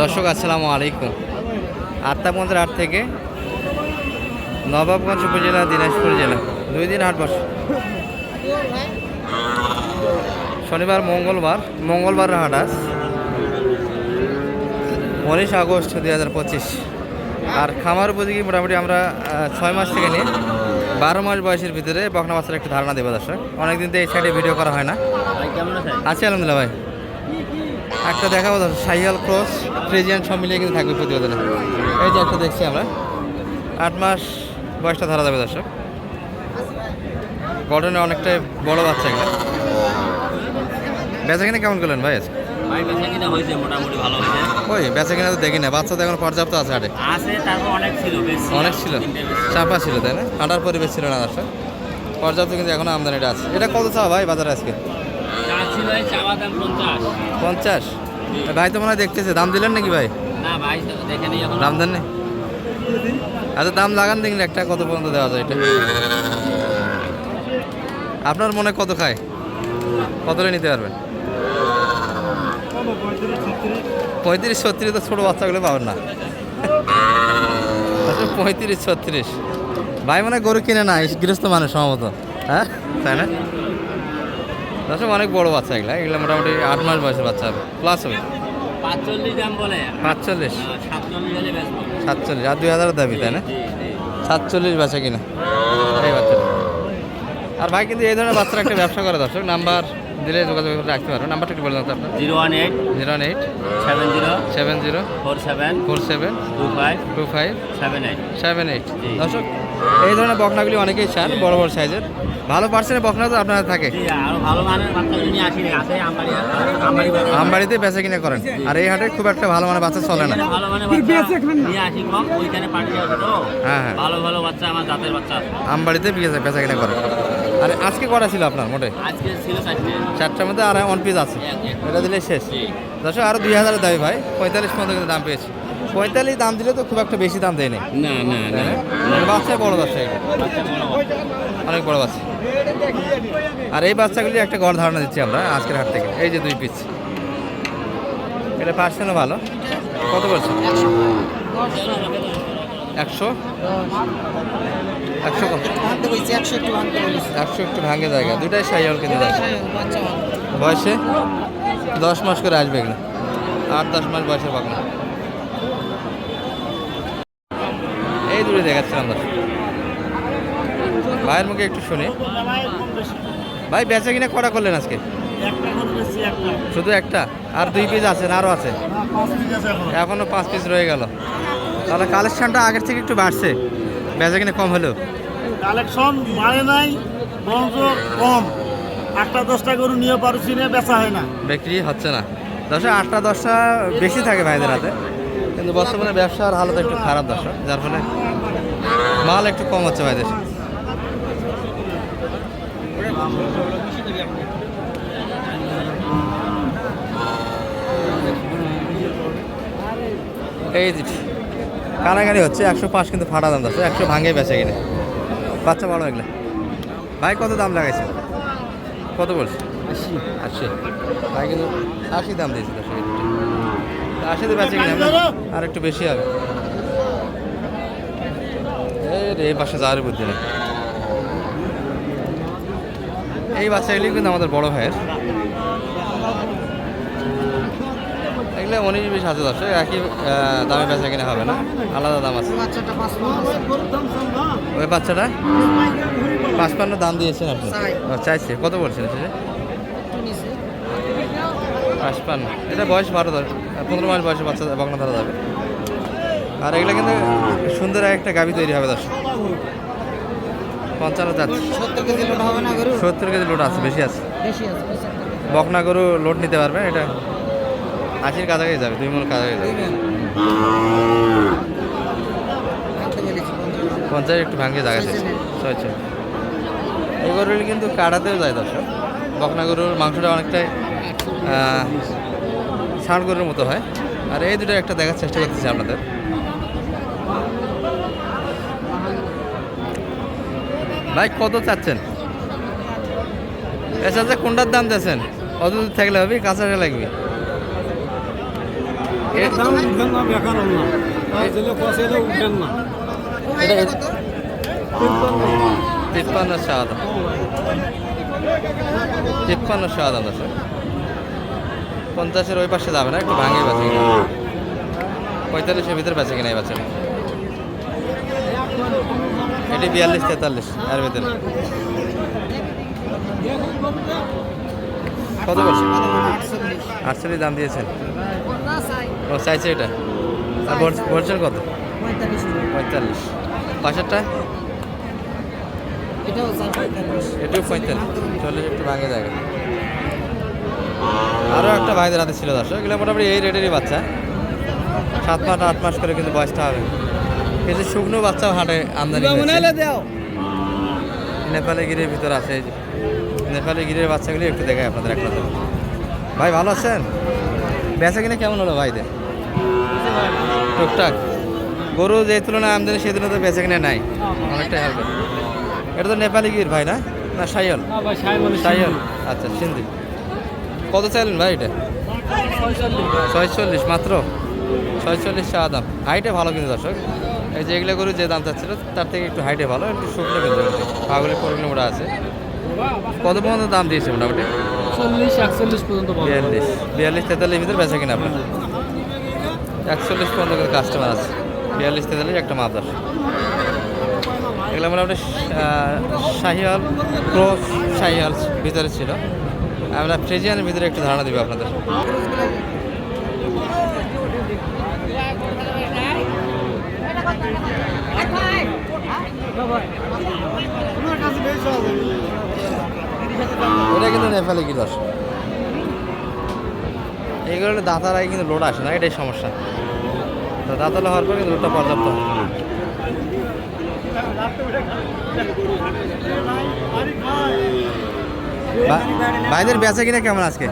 দর্শক আসসালামু আলাইকুম। আত্মাপঞ্চের হাট থেকে নবাবগঞ্জ উপজেলা দিনাজপুর জেলা। দুই দিন হাট বসে। শনিবার মঙ্গলবার মঙ্গলবার হাট আজ। উনিশ আগস্ট দুই হাজার পঁচিশ। আর খামার উপযোগী মোটামুটি আমরা ছয় মাস থেকে নিয়ে বারো মাস বয়সের ভিতরে বকনা বাচ্চার একটু ধারণা দেবো দর্শক। অনেকদিন তো এই সাইডে ভিডিও করা হয় না। আছি আলহামদুলিল্লাহ ভাই। একটা দেখাবো দাদা সাইয়াল ক্রস ফ্রিজিয়ান সব মিলিয়ে কিন্তু থাকবে প্রতিবেদনে। এই যে একটা দেখছি আমরা। আট মাস বয়সটা ধরা যাবে দর্শক। গঠনে অনেকটাই বড় বাচ্চা এগুলো। বেচা কিনা কেমন করলেন ভাই ওই বেচা কিনা তো দেখি না বাচ্চা তো এখন পর্যাপ্ত আছে হাটে। অনেক ছিল অনেক ছিল? চাপা ছিল তাই না? হাঁটার পরিবেশ ছিল না দর্শক। পর্যাপ্ত কিন্তু এখনও আমদানিটা আছে। এটা কত চাওয়া ভাই বাজারে আজকে? পঞ্চাশ? ভাই তো মনে হয় দেখতেছে দাম দিলেন নাকি ভাই? দাম দেন না আচ্ছা দাম লাগান দেখলে একটা কত পর্যন্ত দেওয়া যায় এটা। আপনার মনে কত খায়? কতটা নিতে পারবেন? পঁয়ত্রিশ ছত্রিশ তো ছোটো বাচ্চাগুলো পাবেন না। আচ্ছা, পঁয়ত্রিশ ছত্রিশ। ভাই মানে গরু কিনে না গৃহস্থ মানুষ সম্ভবত। হ্যাঁ? তাই না? দর্শক অনেক বড় বাচ্চা এগুলা। এগুলো মোটামুটি আট মাস বয়সের বাচ্চা হবে। প্লাস হবে। সাতচল্লিশ সাতচল্লিশ। আর দুই হাজার দাবি তাই না। সাতচল্লিশ বাচ্চা কিনা। এই বাচ্চাটা। আর ভাই কিন্তু এই ধরনের বাচ্চারা একটা ব্যবসা করে দর্শক। নাম্বার দিলে যোগাযোগ করে রাখতে পারো। নাম্বারটা একটু বলে দাও আপনার। Zero one eight zero one eight seven zero seven zero four seven four seven two five two five seven eight. Seven eight. দর্শক এই ধরনের বকনাগুলি অনেকেই চান বড় বড় সাইজের। ভালো পার্সেন্টের বকনা তো আপনার থাকে। আরও। আমবাড়িতে বেচা কিনে করেন। আর এই হাটে খুব একটা ভালো মানের বাচ্চা চলে না। হ্যাঁ, হ্যাঁ। ভালো ভালো বাচ্চা আমার জাতের বাচ্চা আছে। আমবাড়িতে বেচা বেচা কিনা করেন আর আজকে কটা ছিল আপনার মোটে? আজকে ছিল চারটে। চারটার মধ্যে আর ওয়ান পিস আছে। এটা দিলে শেষ। দশ দর্শক আরও দুই হাজারের দাবি ভাই। পঁয়তাল্লিশ পর্যন্ত দাম পেয়েছি। পঁয়তাল্লিশ দাম দিলে তো খুব একটা বেশি দাম দেয় না না না? বাচ্চা বড় বাচ্চা এটা। অনেক বড় বাচ্চা। আর এই বাচ্চাগুলি একটা গড় ধারণা দিচ্ছি আমরা আজকের হাট থেকে। এই যে দুই পিস এটা পার্সেন্টও ভালো। কত বলছো? একশো? একশো কত একশো একটু ভাঙে জায়গা। দুটাই সাইয়াল কিন্তু যাচ্ছে বয়সে? দশ মাস করে আসবে এগুলো। আট দশ মাস বয়সের বাগনা এই দূরে দেখাচ্ছিলাম দাদা ভাইয়ের মুখে একটু শুনি। ভাই বেচা কিনা কটা করলেন আজকে? শুধু একটা? আর দুই পিস আছে না আরও আছে? এখনও পাঁচ পিস রয়ে গেল। তাহলে কালেকশনটা আগের থেকে একটু বাড়ছে। বেচা কিনা কম হলেও। কালেকশন বাড়ে নাই বরঞ্চ কম। আটটা দশটা গরু নিয়ে পারছি না বেচা হয় না। বিক্রি হচ্ছে না। দশটা আটটা দশটা বেশি থাকে ভাইদের হাতে। কিন্তু বর্তমানে ব্যবসার হালত একটু খারাপ দশটা যার ফলে মাল একটু কম হচ্ছে ভাইদের এই যে কানাকানি হচ্ছে একশো পাঁচ কিন্তু ফাটা দাম দশ একশো ভাঙে বেচে কিনে। বাচ্চা বড় এগুলো ভাই কত দাম লাগাইছে? কত বলছে? আশি ভাই কিন্তু আশি দাম দিয়েছে দশ আশিতে বেঁচে কিনা আর একটু বেশি হবে। এই রে, এই পাশে যাওয়ার বুদ্ধি নেই। এই বাচ্চাগুলি কিন্তু আমাদের বড় ভাইয়ের। এগুলো উনিশ বিশ আছে দশ একই দামে বেচা কিনা হবে না আলাদা দাম আছে। বাচ্চাটা পাঁচ মাস ওই বাচ্চাটা? পাঁচপান্ন দাম দিয়েছেন আপনি? চাইছে। কত বলছেন সেটা পাঁচপান্ন। এটা বয়স বারো দশ পনেরো মাস বয়সে বাচ্চা বকনা ধরা যাবে। আর এগুলো কিন্তু সুন্দর একটা গাভি তৈরি হবে দর্শক। পঞ্চান্ন যাচ্ছে সত্তর কেজি লোড হবে না গরু সত্তর কেজি লোড আছে বেশি আছে। বেশি আছে বকনা গরু লোড নিতে পারবে এটা আশির কাছাকাছি যাবে দুই মন কাছাকাছি যাবে। পঞ্চাশ। একটু ভাঙিয়ে জায়গা। ছয় ছয় এই গরুগুলি কিন্তু কাটাতেও যায় দর্শক। বকনা গরুর মাংসটা অনেকটাই ষাঁড় গরুর মতো হয়। আর এই দুটো একটা দেখার চেষ্টা করতেছি আপনাদের। ভাই কত চাচ্ছেন? এসে কোনটার দাম দিয়েছেন অত দূর থাকলে হবে কাঁচা লাগবে। তিপ্পান্ন। তিপ্পান্ন পঞ্চাশের ওই পাশে যাবে না একটু ভাঙে বেঁচে কিনা। পঁয়তাল্লিশের ভিতরে বেঁচে কিনা এই বাচ্চাটা। এটি বিয়াল্লিশ, তেতাল্লিশ এর ভিতরে কত বলছে আটচল্লিশ দাম দিয়েছেন। ও চাইছে এটা। আর বল- বলছেন কত? পঁয়তাল্লিশ। পঁয়তাল্লিশ এটিও পঁয়তাল্লিশ। চল্লিশ একটু ভাঙে জায়গা আরও একটা ভাইদের হাতে ছিল দর্শক। এগুলো মোটামুটি এই রেটেরই বাচ্চা। সাত মাস, আট মাস করে কিন্তু বয়সটা হবে। কিছু শুকনো বাচ্চা হাটে আমদানি নেপালি গিরির ভিতর আছে এই যে। নেপালি গিরির বাচ্চাগুলি একটু দেখাই আপনাদের এক নজর। ভাই ভালো আছেন? বেচা কিনে কেমন হলো ভাইদের? টুকটাক। গরু যে তুলনায় আমদানি সেই তুলনায় তো বেচা কিনে নাই। অনেকটাই হালকা। এটা তো নেপালি গির ভাই না? না সাইয়ল? সাইয়ল আচ্ছা সিন্ধি। কত চাইলেন ভাই এটা? ছয়চল্লিশ। মাত্র? ছয়চল্লিশ চা দাম। হাইটে ভালো কিন্তু দর্শক। এই যে এগুলো গরু যে দাম চাচ্ছিল তার থেকে একটু হাইটে ভালো একটু শুকনো কিন্তু পাগুলি পনেরো মোটা আছে। কত পর্যন্ত দাম দিয়েছে মোটামুটি? চল্লিশ একচল্লিশ পর্যন্ত বিয়াল্লিশ। বিয়াল্লিশ তেতাল্লিশ ভিতরে বেচা কিনা আপনার? একচল্লিশ পর্যন্ত কাস্টমার আছে। বিয়াল্লিশ তেতাল্লিশ একটা মাপ দশ এগুলো মোটামুটি শাহিয়াল ক্রস শাহিয়াল ভিতরে ছিল। আমরা ফ্রিজিয়ানের ভিতরে একটু ধারণা দিব আপনাদের। এটা কিন্তু নেপালি কি দশ? এইগুলো হলে দাঁতারাই কিন্তু লোড আসে না, এটাই সমস্যা। হওয়ার লোডটা পর্যাপ্ত ভাইদের বেচা কিনা কেমন আজকে?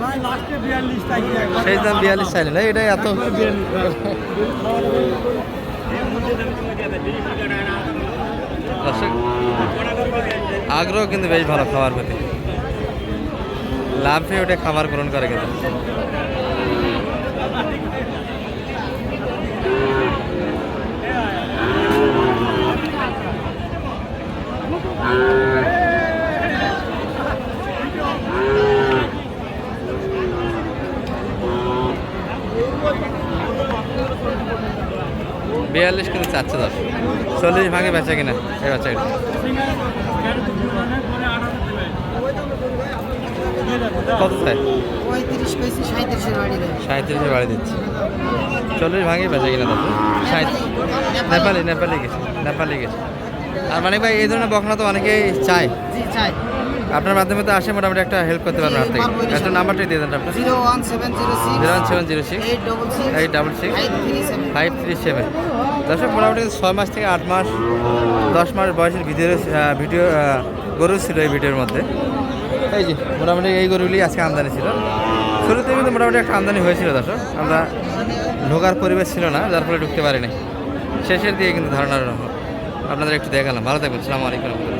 সেই দাম বিয়াল্লিশ চাইলে না এটাই এত দর্শক, আগ্রহ কিন্তু বেশ ভালো খাবার প্রতি। লাভে ওটা খাবার গ্রহণ করে কিন্তু। বিয়াল্লিশ কিন্তু চাচ্ছে দশ চল্লিশ ভাগে বেচা কিনা এই বাচ্চা কত চাই? সাঁত্রিশে বাড়ি দিচ্ছি। চল্লিশ ভাগে বেচা কিনা সাঁত্রিশ নেপালি নেপালি গেছে নেপালি গেছে। আর মানে ভাই এই ধরনের বকনা তো অনেকেই চায়। চাই আপনার মাধ্যমে তো আসে মোটামুটি একটা হেল্প করতে পারবেন আপনার থেকে একটা নাম্বারটাই দিয়ে দেন আপনার zero one seven zero six zero one seven zero six eight double six five three seven. দর্শক, মোটামুটি ছয় মাস থেকে আট মাস, দশ মাস বয়সের ভিডিও ভিডিও গরু ছিল এই ভিডিওর মধ্যে। এই যে, মোটামুটি এই গরুগুলি আজকে আমদানি ছিল। শুরুতে কিন্তু মোটামুটি একটা আমদানি হয়েছিল দর্শক। আমরা ঢোকার পরিবেশ ছিল না, যার ফলে ঢুকতে পারিনি। শেষের দিকে কিন্তু ধারণা আপনাদের একটু দেখালাম। ভালো থাকবেন। সালামু আলাইকুম রহমতুল্লাহ।